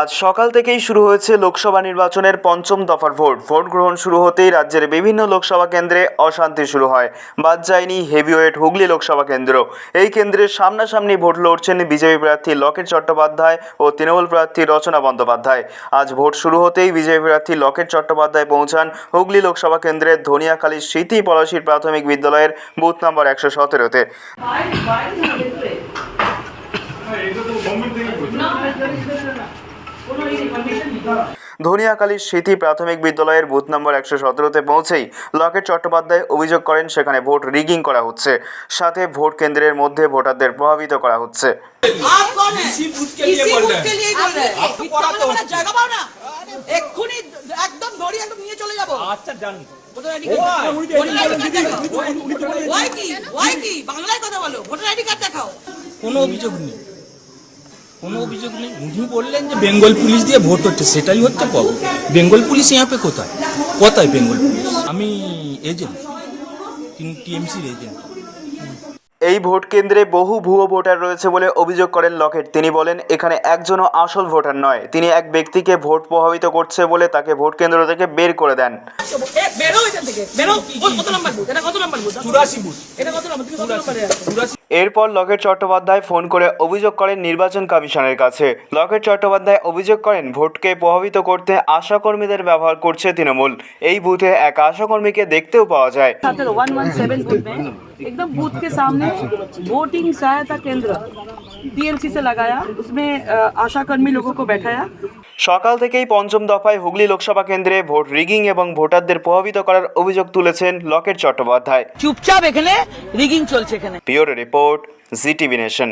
আজ সকাল থেকেই শুরু হয়েছে লোকসভা নির্বাচনের পঞ্চম দফার ভোট। ভোট গ্রহণ শুরু হতেই রাজ্যের বিভিন্ন লোকসভা কেন্দ্রে অশান্তি শুরু হয়। বাদ যায়নি হেভিওয়েট হুগলি লোকসভা কেন্দ্র। এই কেন্দ্রের সামনাসামনি ভোট লড়ছেন বিজেপি প্রার্থী লকেট চট্টোপাধ্যায় ও তৃণমূল প্রার্থী রচনা বন্দ্যোপাধ্যায়। আজ ভোট শুরু হতেই বিজেপি প্রার্থী লকেট চট্টোপাধ্যায় পৌঁছান হুগলি লোকসভা কেন্দ্রের ধনিয়াখালীর স্মৃতি পলাশীর প্রাথমিক বিদ্যালয়ের বুথ নম্বর একশো সতেরোতে। ধনিয়াকালী স্মৃতি প্রাথমিক বিদ্যালয়ের বুথ নম্বর একশো সতেরোতে পৌঁছেই লকেট চট্টোপাধ্যায় অভিযোগ করেন সেখানে ভোট রিগিং করা হচ্ছে। সাথে ভোট কেন্দ্রের মধ্যে ভোটারদের প্রভাবিত করা হচ্ছে। অভিযোগ নেই। কোনো অভিযোগ নেই। উনি বললেন যে বেঙ্গল পুলিশ দিয়ে ভোট হচ্ছে, সেটাই হচ্ছে বেঙ্গল পুলিশ কোথায়? কোথায় বেঙ্গল আমি এজেন্ট তিনি টিএমসির এজেন্ট এই ভোট কেন্দ্রে বহু ভুয়ো ভোটার রয়েছে বলে অভিযোগ করেন লকেট। তিনি বলেন, এখানে একজনও আসল ভোটার নয়। তিনি এক ব্যক্তিকে ভোট প্রভাবিত করছে বলে তাকে ভোট কেন্দ্র থেকে বের করে দেন। বেরো এখান থেকে বেরো ও, কত নাম্বার বুথ এটা কত নাম্বার বুথ চুরাশি বুথ এটা কত নাম্বার তুমি কত নাম্বারে আছো চুরাশি এরপর লকেট চট্টোপাধ্যায় ফোন করে অভিযোগ করেন নির্বাচন কমিশনের কাছে লকেট চট্টোপাধ্যায় অভিযোগ করেন ভোটকে প্রভাবিত করতে আশাকর্মীদের ব্যবহার করছে তৃণমূল এই বুথে এক আশাকর্মীকে দেখতেও পাওয়া যায় वन वन सेवन बूथ में एकदम बूथ के सामने वोटिंग सहायता केंद्र टीएमसी से लगाया उसमें अ, आशा कर्मी लोगों को बैठाया সকাল থেকেই পঞ্চম দফায় হুগলি লোকসভা কেন্দ্রে ভোট রিগিং এবং ভোটারদের প্রভাবিত করার অভিযোগ তুলেছেন লকেট চট্টোপাধ্যায়। চুপচাপ এখানে রিগিং চলছে এখানে। Pure report GTV nation.